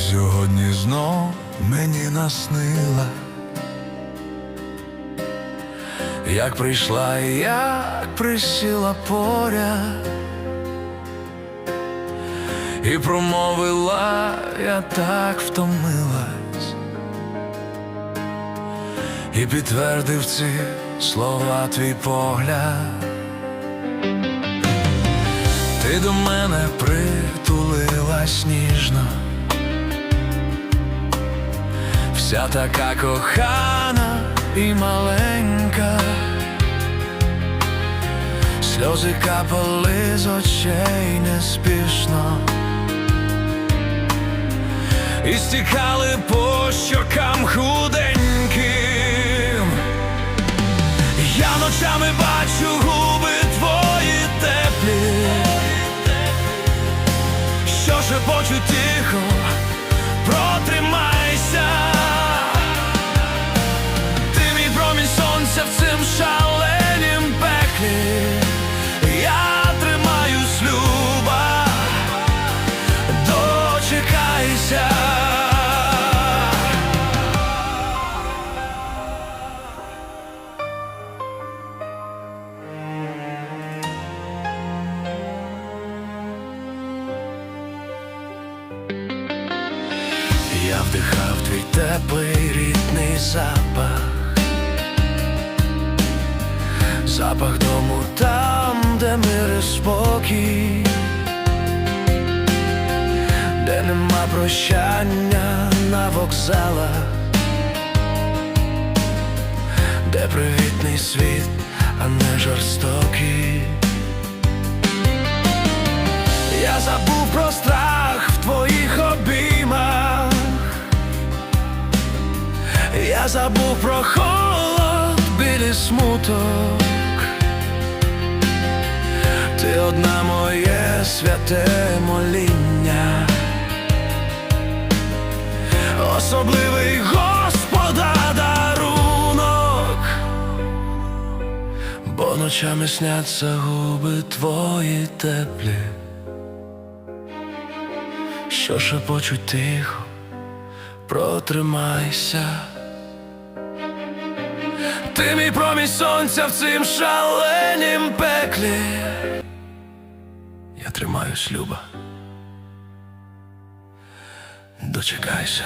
сьогодні знов мені наснила, як прийшла і як присіла поряд, і промовила, я так втомилась, і підтвердив ці слова твій погляд. Ти до мене притулилась ніжно, вся така кохана і маленька, сльози капали з очей неспішно, і стікали по щокам худеньким. Я ночами бачу губи твої теплі, що шепочуть тихо, Я вдихав твій теплий рідний запах, запах дому там, де мир і спокій, де нема прощання на вокзалах, де привітний світ, а не жорстокий. Я забув забув про холод, білі смуток. Ти одна моє святе моління, особливий Господа дарунок, бо ночами сняться губи твої теплі що шепочуть тихо, протримайся. Ти мій промінь сонця в цим шаленім пеклі. Я тримаю шлюба. Дочекайся.